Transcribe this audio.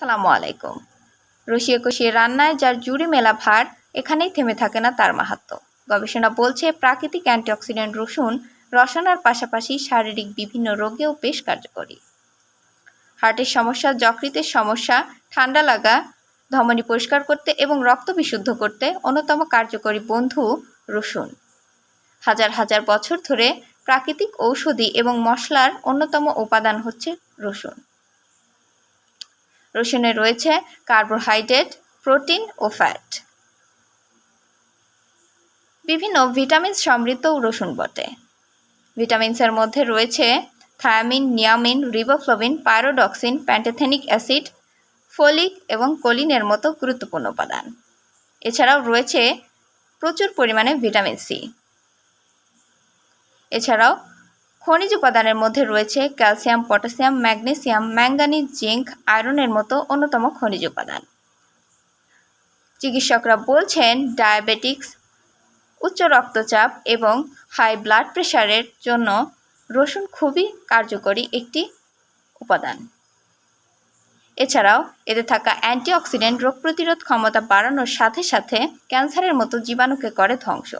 আসসালামু আলাইকুম। রসিয়ে কষিয়ে রান্নায় যার জুড়ি মেলা ভার, এখানেই থেমে থাকে না তার মাহাত্ম। গবেষণা বলছে প্রাকৃতিক অ্যান্টিঅক্সিডেন্ট রসুন রসনার পাশাপাশি শারীরিক বিভিন্ন রোগেও বেশ কার্যকরী। হার্টের সমস্যা, যকৃতের সমস্যা, ঠান্ডা লাগা, ধমনী পরিষ্কার করতে এবং রক্ত বিশুদ্ধ করতে অন্যতম কার্যকরী বন্ধু রসুন। হাজার হাজার বছর ধরে প্রাকৃতিক ঔষধি এবং মশলার অন্যতম উপাদান হচ্ছে রসুন। রসুনে রয়েছে কার্বোহাইড্রেট, প্রোটিন ও ফ্যাট। বিভিন্ন ভিটামিন সমৃদ্ধ রসুন বটে। ভিটামিনসের মধ্যে রয়েছে thiamine, নিয়ামিন riboflavin pyridoxine, pantothenic acid, folic এবং কোলিনের মতো গুরুত্বপূর্ণ উপাদান। এছাড়াও রয়েছে প্রচুর পরিমাণে ভিটামিন সি। এছাড়াও খনিজ উপাদানের মধ্যে রয়েছে calcium, potassium, magnesium, manganese, zinc, আয়রনের মতো অন্যতম খনিজ উপাদান। চিকিৎসকরা বলছেন, ডায়াবেটিক্স, উচ্চ রক্তচাপ এবং হাই ব্লাড প্রেশারের জন্য রসুন খুবই কার্যকরী একটি উপাদান। এছাড়াও এতে থাকা অ্যান্টিঅক্সিডেন্ট রোগ প্রতিরোধ ক্ষমতা বাড়ানোর সাথে সাথে ক্যান্সারের মতো জীবাণুকে করে ধ্বংস।